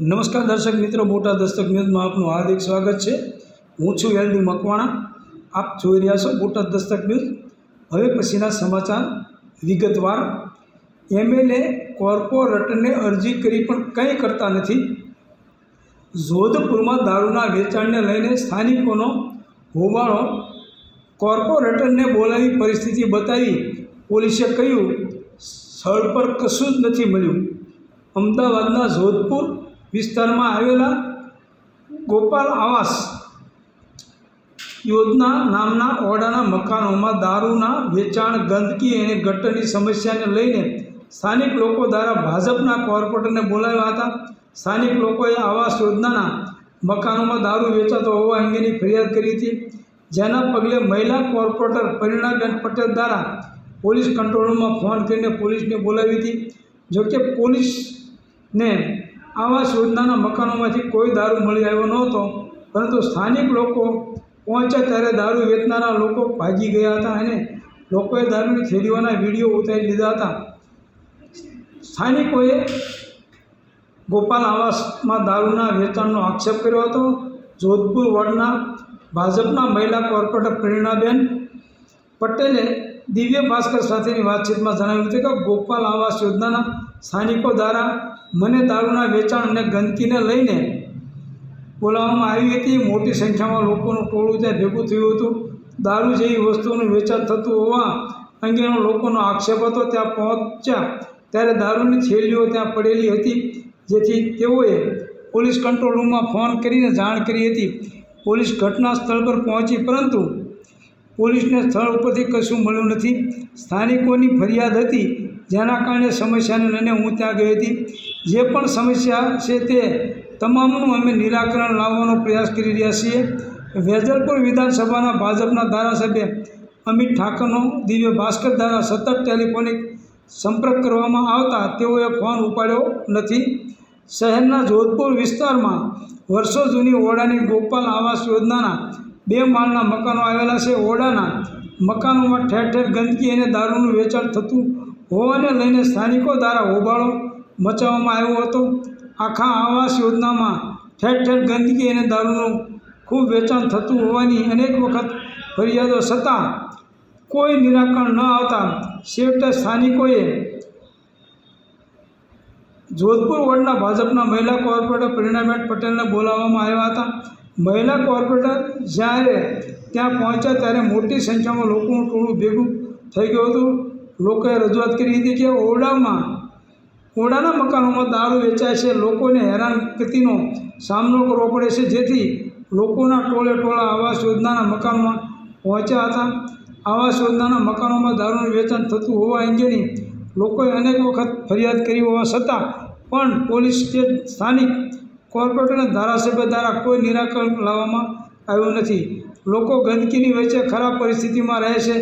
નમસ્કાર દર્શક મિત્રો, મોટા દસ્તક ન્યૂઝમાં આપનું હાર્દિક સ્વાગત છે. હું છું એલડી મકવાણા. આપ જોઈ રહ્યા છો મોટા દસ્તક ન્યૂઝ હવે પછીના સમાચાર વિગતવાર. એમએલએ કોર્પોરેટરને અરજી કરી પણ કંઈ કરતા નથી. જોધપુરમાં દારૂના વેચાણને લઈને સ્થાનિકોનો હોબાળો. કોર્પોરેટરને બોલાવી પરિસ્થિતિ બતાવી પોલીસે કહ્યું, સ્થળ પર કશું જ નથી મળ્યું. અમદાવાદના જોધપુર વિસ્તારમાં આવેલા ગોપાલ આવાસ યોજના નામના ઓરડાના મકાનોમાં દારૂના વેચાણ, ગંદકી અને ગટરની સમસ્યાને લઈને સ્થાનિક લોકો દ્વારા ભાજપના કોર્પોરેટરને બોલાવ્યા હતા. સ્થાનિક લોકોએ આવાસ યોજનાના મકાનોમાં દારૂ વેચાતો હોવા અંગેની ફરિયાદ કરી હતી. જેના પગલે મહિલા કોર્પોરેટર પરિણાબેન પટેલ દ્વારા પોલીસ કંટ્રોલ રૂમમાં ફોન કરીને પોલીસને બોલાવી હતી. જોકે પોલીસને આવાસ યોજનાના મકાનોમાંથી કોઈ દારૂ મળી આવ્યો નહોતો, પરંતુ સ્થાનિક લોકો પહોંચ્યા ત્યારે દારૂ વેચનારા લોકો ભાગી ગયા હતા અને લોકોએ દારૂની થેલીઓના વીડિયો ઉતારી લીધા હતા. સ્થાનિકોએ ગોપાલ આવાસમાં દારૂના વેચાણનો આક્ષેપ કર્યો હતો. જોધપુર વોર્ડના ભાજપના મહિલા કોર્પોરેટર પ્રેરણાબેન પટેલે દિવ્ય ભાસ્કર સાથેની વાતચીતમાં જણાવ્યું હતું કે ગોપાલ આવાસ યોજનાના સ્થાનિકો દ્વારા મને દારૂના વેચાણ અને ગંદકીને લઈને બોલાવવામાં આવી હતી. મોટી સંખ્યામાં લોકોનું ટોળું ત્યાં ભેગું થયું હતું. દારૂ જેવી વસ્તુઓનું વેચાણ થતું હોવા અંગેનો લોકોનો આક્ષેપ હતો. ત્યાં પહોંચ્યા ત્યારે દારૂની થેલીઓ ત્યાં પડેલી હતી, જેથી તેઓએ પોલીસ કંટ્રોલ રૂમમાં ફોન કરીને જાણ કરી હતી. પોલીસ ઘટના સ્થળ પર પહોંચી, પરંતુ પોલીસને સ્થળ ઉપરથી કશું મળ્યું નથી. સ્થાનિકોની ફરિયાદ હતી જેના કારણે સમસ્યાને લઈને હું ત્યાં ગઈ હતી. જે પણ સમસ્યા છે તે તમામનું અમે નિરાકરણ લાવવાનો પ્રયાસ કરી રહ્યા છીએ. વેજલપુર વિધાનસભાના ભાજપના ધારાસભ્ય અમિત ઠાકરનો દિવ્ય ભાસ્કર દ્વારા સતત ટેલિફોનિક સંપર્ક કરવામાં આવતા તેઓએ ફોન ઉપાડ્યો નથી. શહેરના જોધપુર વિસ્તારમાં વર્ષો જૂની ઓરડાની ગોપાલ આવાસ યોજનાના બે માળના મકાનો આવેલા છે. ઓરડાના મકાનોમાં ઠેર ઠેર ગંદકી અને દારૂનું વેચાણ થતું હોવાને લઈને સ્થાનિકો દ્વારા હોબાળો મચાવવામાં આવ્યો હતો. આખા આવાસ યોજનામાં ઠેર ઠેર ગંદકી અને દારૂનું ખૂબ વેચાણ થતું હોવાની અનેક વખત ફરિયાદો છતાં કોઈ નિરાકરણ ન આવતા છેવટે સ્થાનિકોએ જોધપુર વોર્ડના ભાજપના મહિલા કોર્પોરેટર પ્રેરણાબેન પટેલને બોલાવવામાં આવ્યા હતા. મહિલા કોર્પોરેટર જ્યારે ત્યાં પહોંચ્યા ત્યારે મોટી સંખ્યામાં લોકોનું ટોળું ભેગું થઈ ગયું હતું. લોકોએ રજૂઆત કરી હતી કે ઓરડામાં, ઓરડાના મકાનોમાં દારૂ વેચાય છે. લોકોને હેરાનગતિનો સામનો કરવો પડે છે. જેથી લોકોના ટોળે ટોળા આવાસ યોજનાના મકાનમાં પહોંચ્યા હતા. આવાસ યોજનાના મકાનોમાં દારૂનું વેચાણ થતું હોવા અંગેની લોકોએ અનેક વખત ફરિયાદ કરી હોવા છતાં પણ પોલીસ કે સ્થાનિક કોર્પોરેટર અને ધારાસભ્ય દ્વારા કોઈ નિરાકરણ લાવવામાં આવ્યું નથી. લોકો ગંદકીની વચ્ચે ખરાબ પરિસ્થિતિમાં રહે છે.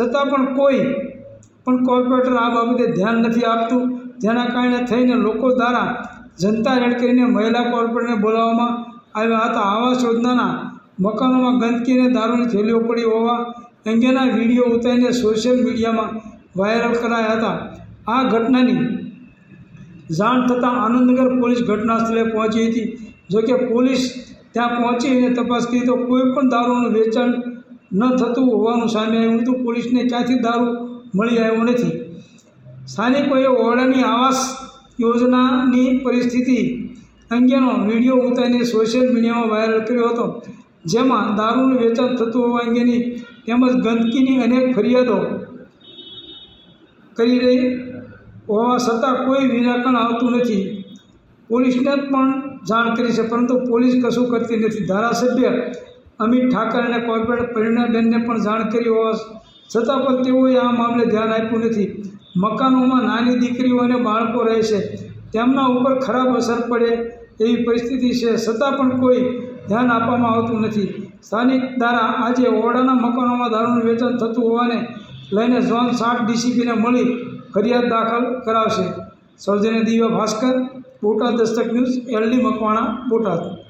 છતાં પણ કોઈ પણ કોર્પોરેટર આ બાબતે ધ્યાન નથી આપતું. જેના કારણે થઈને લોકો દ્વારા જનતા રેડ કરીને મહિલા કોર્પોરેટરને બોલાવવામાં આવ્યા હતા. આવાસ યોજનાના મકાનોમાં ગંદકી અને દારૂની થેલીઓ પડી હોવા અંગેના વીડિયો ઉતારીને સોશિયલ મીડિયામાં વાયરલ કરાયા હતા. આ ઘટનાની જાણ થતાં આનંદનગર પોલીસ ઘટના સ્થળે પહોંચી હતી. જોકે પોલીસ ત્યાં પહોંચીને તપાસ કરી તો કોઈ પણ દારૂનું વેચાણ ન થતું હોવાનું સામે આવ્યું હતું. પોલીસને ક્યાંથી દારૂ મળી આવ્યો નથી. સ્થાનિકોએ ઓરડાની આવાસ યોજનાની પરિસ્થિતિ અંગેનો વીડિયો ઉતારીને સોશિયલ મીડિયામાં વાયરલ કર્યો હતો, જેમાં દારૂનું વેચાણ થતું હોવા અંગેની તેમજ ગંદકીની અનેક ફરિયાદો કરી રહી હોવા છતાં કોઈ નિરાકરણ આવતું નથી. પોલીસને પણ જાણ કરી છે, પરંતુ પોલીસ કશું કરતી નથી. ધારાસભ્ય અમિત ઠાકર અને કોર્પોરેટર પરિણાબેનને પણ જાણ કરી હોવા છતાં પણ તેઓએ આ મામલે ધ્યાન આપ્યું નથી. મકાનોમાં નાની દીકરીઓ અને બાળકો રહે છે. તેમના ઉપર ખરાબ અસર પડે એવી પરિસ્થિતિ છે. છતાં પણ કોઈ ધ્યાન આપવામાં આવતું નથી. સ્થાનિક દ્વારા આજે ઓરડાના મકાનોમાં દારૂનું વેચાણ થતું હોવાને લઈને ઝોન સાત ડીસીપીને મળી ફરિયાદ દાખલ કરાવશે. સૌજન્ય Divya Bhaskar, Botad Dastak news, L D Makwana, Botad.